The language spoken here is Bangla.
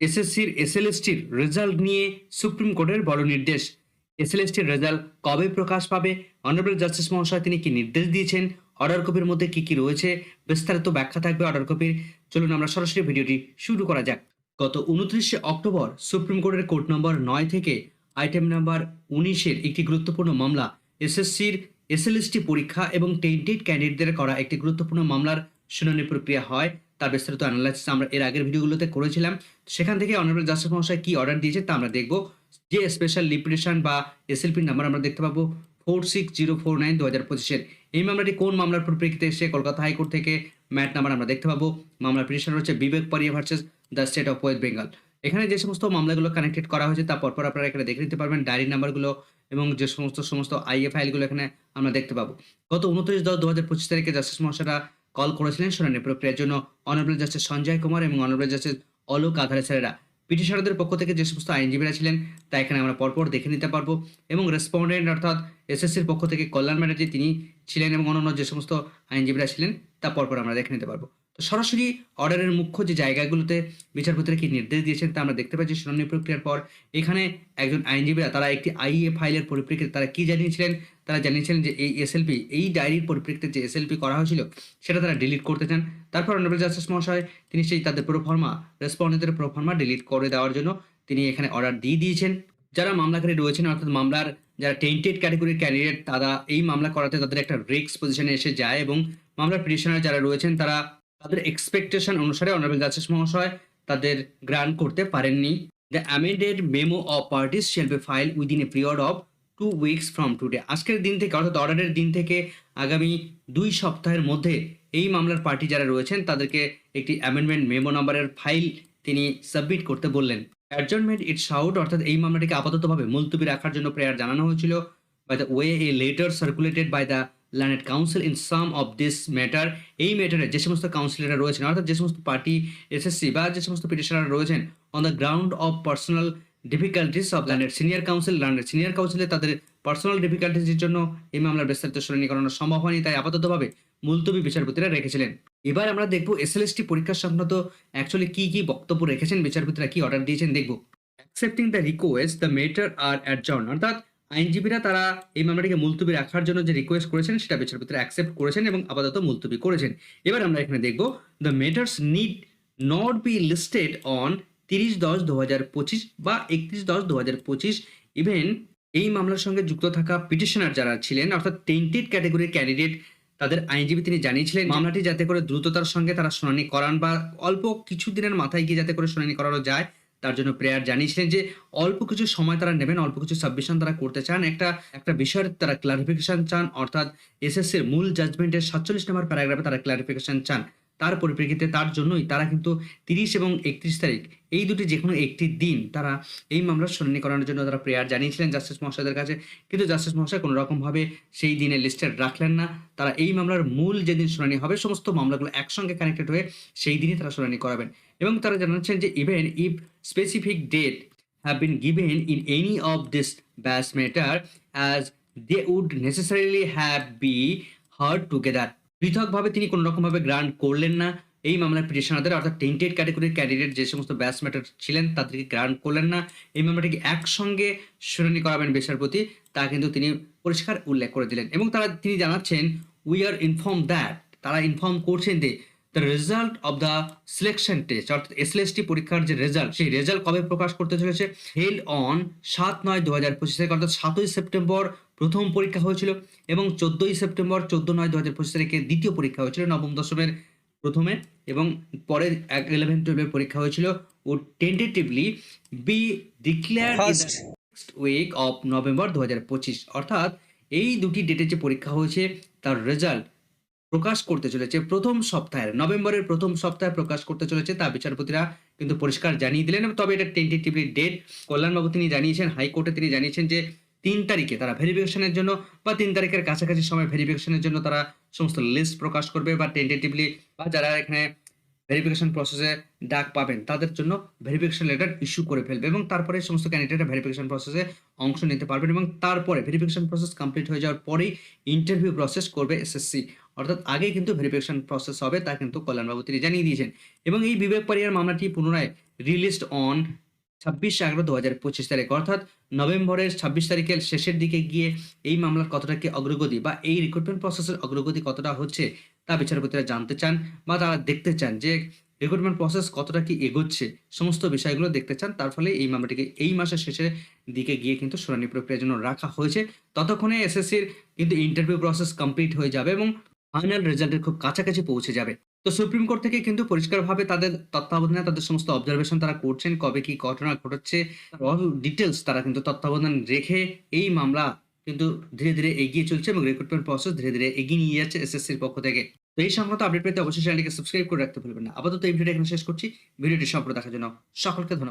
এসএসসির এসএলএসটির রেজাল্ট নিয়ে সুপ্রিম কোর্টের বড় নির্দেশ। এসএলএসটির রেজাল্ট কবে প্রকাশ পাবে? অনারেবল জাস্টিস মহাশয় তিনি কি নির্দেশ দিয়েছেন? অর্ডার কপির মধ্যে কি কি রয়েছে? বিস্তারিত ব্যাখ্যা থাকবে অর্ডার কপির চলুন আমরা সরাসরি ভিডিওটি শুরু করা যাক। গত উনত্রিশে অক্টোবর সুপ্রিম কোর্টের কোর্ট নম্বর নয় থেকে আইটেম নাম্বার উনিশের একটি গুরুত্বপূর্ণ মামলা, এসএসসির এসএলএসটি পরীক্ষা এবং টেন্টেড ক্যান্ডিডেটদের করা একটি গুরুত্বপূর্ণ মামলার শুনানি প্রক্রিয়া হয়। তার বিস্তারিত অ্যানালাইসিস আমরা এর আগের ভিডিওগুলোতে করেছিলাম। সেখান থেকে অনারেবল জাস্টিস মহাশয় কি অর্ডার দিয়েছে তা আমরা দেখব। যে স্পেশাল লিপিটেশন বা এসএলপি নাম্বার আমরা দেখতে পাবো four six zero four nine দু হাজার পঁচিশের। এই মামলাটি কোন মামলার পরিপ্রেক্ষিতে এসে কলকাতা হাইকোর্ট থেকে ম্যাট নাম্বার আমরা দেখতে পাবো। মামলার পিটিশন হচ্ছে Bibek Paria versus the state of West Bengal এখানে যে সমস্ত মামলাগুলো কানেক্টেড করা হয়েছে তা পরপর আপনারা এখানে দেখে নিতে পারবেন ডায়েরি নাম্বারগুলো এবং যে সমস্ত সমস্ত আইএ ফাইলগুলো এখানে আমরা দেখতে পাবো। গত উনত্রিশ দশ দু হাজার পঁচিশ তারিখে জাস্টিস মহাশয়রা কল করেছিলেন শুনানি প্রক্রিয়ার জন্য অনারেবল জাস্টিস সঞ্জয় কুমার এবং অনারেবল জাস্টিস অলোক আধারে স্যারেরা। পিটিশনারদের পক্ষ থেকে যে সমস্ত আইনজীবীরা ছিলেন, তা এখানে আমরা পরপর দেখে নিতে পারব এবং রেসপন্ডেন্ট অর্থাৎ এসএসসির পক্ষ থেকে কল্যাণ ব্যানার্জি তিনি ছিলেন এবং অন্যান্য যে সমস্ত আইনজীবীরা ছিলেন, তা পরপর আমরা দেখে নিতে পারব। সরাসরি অর্ডারের মুখ্য যে জায়গাগুলোতে বিচারপতিরা কি নির্দেশ দিয়েছেন তা আমরা দেখতে পাচ্ছি। শুনানি প্রক্রিয়ার পর এখানে একজন আইনজীবীরা, তারা একটি আইএ ফাইলের পরিপ্রেক্ষিতে তারা কি জানিয়েছিলেন? তারা জানিয়েছিলেন যে এই এসএলপি এই ডায়েরির পরিপ্রেক্ষিতে যে এসএলপি করা হয়েছিল, সেটা তারা ডিলিট করতে চান। তারপর অনারেবল জাস্টিস মহাশয়, তিনি সেই তাদের প্রোফর্মা রেসপন্ডেন্টের প্রোফর্মা ডিলিট করে দেওয়ার জন্য তিনি এখানে অর্ডার দিয়ে দিয়েছেন। যারা মামলাকারী রয়েছেন, অর্থাৎ মামলার যারা টেন্টেড ক্যাটাগরির ক্যান্ডিডেট তারা এই মামলা করাতে তাদের একটা রিক্স পজিশনে এসে যায় এবং মামলার পিটিশনার যারা রয়েছেন, তারা তাদের এক্সপেকটেশন অনুসারে অনারেবল জাস্টিস মহাশয় তাদের গ্রান্ট করতে পারেননি। The amended memo of parties shall be filed within a period of two weeks from today আজকের দিন থেকে অর্থাৎ অর্ডারের দিন থেকে আগামী দুই সপ্তাহের মধ্যে এই মামলার পার্টি যারা রয়েছেন, তাদেরকে একটি অ্যামেন্ডমেন্ট মেমো নাম্বারের ফাইল তিনি সাবমিট করতে বললেন। অ্যাডজনমেন্ট ইট শাউট অর্থাৎ এই মামলাটিকে আপাততভাবে মুলতুবি রাখার জন্য প্রেয়ার জানানো হয়েছিল। By the way a letter circulated by the learned counsel in some of this matter এই ম্যাটারে যে সমস্ত কাউন্সিলররা রয়েছেন, অর্থাৎ যে সমস্ত পার্টি এসএসসি বা যে সমস্ত পিটিশনাররা রয়েছেন on the ground of personal difficulties of learned senior counsel learned senior কাউন্সিলে তাদের পার্সোনাল ডিফিকাল্টিসের জন্য এই মামলার বিস্তারিত শুনানি করানো সম্ভব হয়নি, তাই আপাততভাবে মুলতবি বিচারপতিরা রেখেছিলেন। এবার আমরা দেখব এসএলএসটি পরীক্ষা সংক্রান্ত অ্যাকচুয়ালি কি কি বক্তব্য রেখেছেন, বিচারপতিরা কি অর্ডার দিয়েছেন, দেখব। Accepting the request the matter are adjourn অর্থাৎ আইনজীবীরা তারা এই মামলাটিকে মুলতুবি রাখার জন্য যে রিকোয়েস্ট করেছেন, সেটা বিচারপতিরা অ্যাকসেপ্ট করেছেন এবং আপাতত মুলতুবি করেছেন। এবার আমরা এখানে দেখব the matters need not be listed on তিরিশ দশ দু হাজার পঁচিশ বা একত্রিশ দশ দু হাজার পঁচিশ। ইভেন এই মামলার সঙ্গে যুক্ত থাকা পিটিশনার যারা ছিলেন, অর্থাৎ টেন্টেড ক্যাটাগরির ক্যান্ডিডেট তাদের আইনজীবী তিনি জানিয়েছিলেন মামলাটি যাতে করে দ্রুততার সঙ্গে তারা শুনানি করান বা অল্প কিছু দিনের মাথায় গিয়ে যাতে করে শুনানি করানো যায় তার জন্য প্রেয়ার জানিয়েছিলেন যে অল্প কিছু সময় তারা নেবেন, অল্প কিছু সাবমিশন তারা করতে চান। একটা একটা বিষয়ের তারা ক্লারিফিকেশন চান, অর্থাৎ এসএসসির মূল জাজমেন্টের সাতচল্লিশ নম্বর প্যারাগ্রাফে তারা ক্লারিফিকেশন চান। তার পরিপ্রেক্ষিতে তার জন্যই তারা কিন্তু তিরিশ এবং একত্রিশ তারিখ, এই দুটি যে কোনো একটি দিন তারা এই মামলার শুনানি করানোর জন্য তারা প্রেয়ার জানিয়েছিলেন জাস্টিস মহাশয়দের কাছে। কিন্তু জাস্টিস মহাশয় কোনো রকমভাবে সেই দিনে লিস্টেড রাখলেন না। তারা এই মামলার মূল যেদিন শুনানি হবে, সমস্ত মামলাগুলো একসঙ্গে কানেক্টেড হয়ে সেই দিনই তারা শুনানি করাবেন। এবং তারা জানাচ্ছেন যে even if specific date have been given in any of this batch matter as they would necessarily have be heard together পৃথকভাবে তিনি কোনো রকমভাবে গ্রান্ট করলেন না। এই মামলার পিটিশনারদের অর্থাৎ টেন্টেড ক্যাটাগরির ক্যান্ডিডেট যে সমস্ত ব্যাস ছিলেন, তাদেরকে গ্রান্ট করলেন না। এই মামলাটিকে একসঙ্গে শুনানি করাবেন বিচারপতি তা কিন্তু তিনি পরিষ্কার উল্লেখ করে দিলেন। এবং তারা, তিনি জানাচ্ছেন উই আর ইনফর্ম দ্যাট তারা ইনফর্ম করছেন যে the result of the selection test অর্থাৎ এসএলএসটি পরীক্ষার যে রেজাল্ট সেই রেজাল্ট কবে প্রকাশ করতে চলেছে? হেল অন সাত নয় দু হাজার পঁচিশ অর্থাৎ সাতই সেপ্টেম্বর প্রথম পরীক্ষা হয়েছিল এবং চোদ্দোই সেপ্টেম্বর চোদ্দ নয় দু হাজার পঁচিশ তারিখে দ্বিতীয় পরীক্ষা হয়েছিল নবম দশমের প্রথমে এবং পরে ইলেভেন টুয়েলভের পরীক্ষা হয়েছিল ও tentatively be declare. Week of November দু হাজার পঁচিশ অর্থাৎ এই দুটি ডেটে যে পরীক্ষা হয়েছে তার রেজাল্ট প্রকাশ করতে চলেছে প্রথম সপ্তাহের নভেম্বরের প্রথম সপ্তাহে প্রকাশ করতে চলেছে তা বিচারপতিরা কিন্তু পরিষ্কার জানিয়ে দিলেন তবে এটা টেন্টেটিভলি ডেট কল্যাণবাবু তিনি জানিয়েছেন হাইকোর্টে তিনি জানিয়েছেন যে তিন তারিখে তারা ভেরিফিকেশনের জন্য বা তিন তারিখের কাছাকাছি সময় ভেরিফিকেশনের জন্য তারা সমস্ত লিস্ট প্রকাশ করবে বা টেন্টেটিভলি বা যারা এখানে ভেরিফিকেশন প্রসেসে ডাক পাবেন, তাদের জন্য ভেরিফিকেশন লেটার ইস্যু করে ফেলবে এবং তারপরে সমস্ত ক্যান্ডিডেটরা ভেরিফিকেশন প্রসেসে অংশ নিতে পারবেন এবং তারপরে ভেরিফিকেশন প্রসেস কমপ্লিট হয়ে যাওয়ার পরেই ইন্টারভিউ প্রসেস করবে এসএসসি অর্থাৎ আগে কিন্তু ভেরিফিকেশন প্রসেস হবে, তা কিন্তু কল্যাণবাবু তিনি জানিয়ে দিয়েছেন। এবং এই বিবেক পারিয়ার মামলাটি পুনরায় রিলিজড অন ছাব্বিশ এগারো দু হাজার পঁচিশ তারিখ। অর্থাৎ নভেম্বরের ছাব্বিশ তারিখের শেষের দিকে গিয়ে এই মামলার কতটা কি অগ্রগতি বা এই রিক্রুটমেন্ট প্রসেসের অগ্রগতি কতটা হচ্ছে তা বিচারপতিরা জানতে চান বা তারা দেখতে চান যে রিক্রুটমেন্ট প্রসেস কতটা কি এগোচ্ছে, সমস্ত বিষয়গুলো দেখতে চান। তার ফলে এই মামলাটিকে এই মাসের শেষের দিকে গিয়ে কিন্তু শুনানি প্রক্রিয়ার জন্য রাখা হয়েছে। ততক্ষণে এসএসসির কিন্তু ইন্টারভিউ প্রসেস কমপ্লিট হয়ে যাবে এবং ফাইনাল রেজাল্টের খুব কাছাকাছি পৌঁছে যাবে। তো সুপ্রিম কোর্ট থেকে কিন্তু পরিষ্কারভাবে তাদের তত্ত্বাবধানে তাদের সমস্ত অবজারভেশন তারা করছেন, কবে কি ঘটনা ঘটেছে অল ডিটেলস তারা কিন্তু তত্ত্বাবধান রেখে এই মামলা কিন্তু ধীরে ধীরে এগিয়ে চলছে এবং রিক্রুটমেন্ট প্রসেস ধীরে ধীরে এগিয়ে নিয়ে যাচ্ছে এসএসসির পক্ষ থেকে। তো এই সংক্রান্ত আপডেট পেতে অবশ্যই চ্যানেলটিকে সাবস্ক্রাইব করে রাখতে ভুলবেন না। আপাতত এই ভিডিওটা এখানে শেষ করছি। ভিডিওটি সম্পূর্ণ দেখার জন্য সকলকে ধন্যবাদ।